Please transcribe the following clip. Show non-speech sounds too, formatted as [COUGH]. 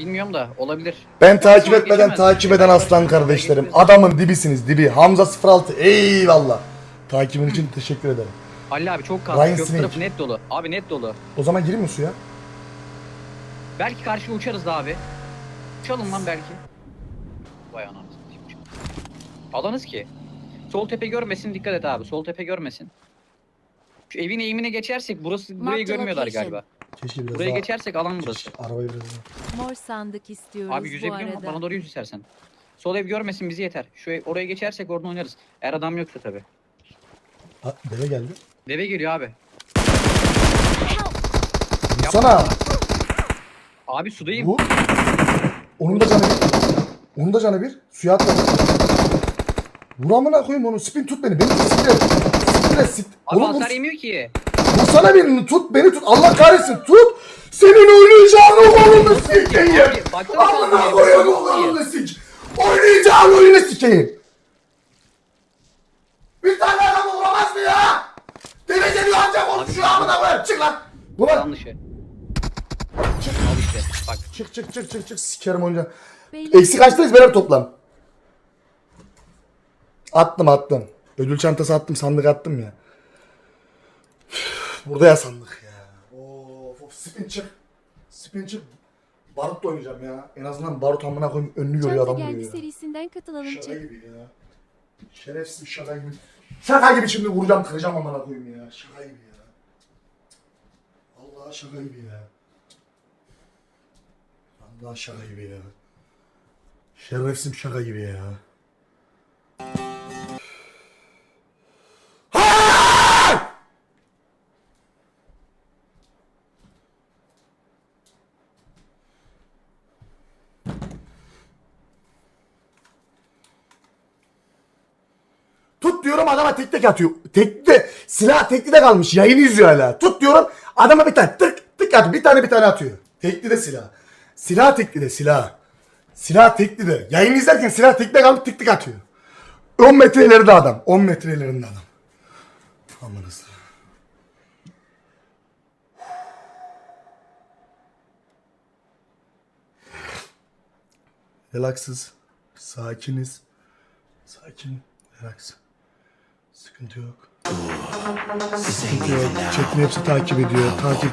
Bilmiyorum da olabilir. Ben takip Sonra etmeden geçemez. takip eden aslan kardeşlerim. Adamın dibisiniz dibi. Hamza 06 eyvallah. Takibin için [CLEARS THROAT] teşekkür ederim. Ali abi çok Ryan kaldı. Kök Snake. tarafı net dolu. Abi net dolu. O zaman gireyim mi suya? Belki karşıya uçarız da abi. Uçalım lan belki. Vay satayım, uçalım. Alanız ki. Sol tepe görmesin dikkat et abi. Sol tepe görmesin. Şu evin eğimine geçersek burası burayı Marked görmüyorlar location. galiba. Keşke biraz Buraya daha... geçersek alan burası. Arabayı biraz daha... Mor sandık istiyoruz Abi bu yüzebiliyor musun? arada. Bana doğru yüz istersen. Sol ev görmesin bizi yeter. Şu ev, oraya geçersek oradan oynarız. Eğer adam yoksa tabi. Ha, deve geldi. Deve geliyor abi. Vursana. Abi sudayım. Bu. Onun da canı bir. Onun da canı bir. Suya atladı. Vur amına koyayım onu. Spin tut beni. Beni siktir. Siktir et siktir. Abi Oğlum vur. hasar yemiyor ki. Vursana birini tut. Beni tut. Allah kahretsin. Tut. Senin oynayacağın oğlunu sikeyim. Amına koyayım oğlunu sik. Oynayacağın oyunu sikeyim. Bir tane adam vuramaz mı ya? Deve geliyor ancak konuşuyor amına koyayım. Çık lan. Buna Yanlışı. Al işte bak. Çık çık çık çık çık sikerim oyuncağı. Eksi kaçtayız beraber toplam? Attım attım. Ödül çantası attım sandık attım ya. Burada ya sandık ya. Of of spin çık. Spin çık. Barut da oynayacağım ya. En azından barut amına koyayım önünü görüyor adam geldi vuruyor ya. serisinden katılalım Şaka gibi ya. Şerefsiz şaka gibi. Şaka gibi şimdi vuracağım kıracağım amına koyayım ya. Şaka gibi ya. Allah şaka gibi ya. Allah şaka gibi ya. Şerefsiz şaka gibi ya. Diyorum adama tek tek atıyor. Tekte silah tekli kalmış. Yayını izliyor hala. Tut diyorum adama bir tane tık tık atıyor. Bir tane bir tane atıyor. Tekli de silah. Silah tekli de silah. Silah tekli de. Yayını izlerken silah tekli kalmış tık tık atıyor. 10 metre ileride adam. 10 metre ilerinde adam. Amanız. Relaksız. Sakiniz. Sakin. Relax. Sıkıntı yok. Sıkıntı yok. Chat'in hepsi takip ediyor. Takip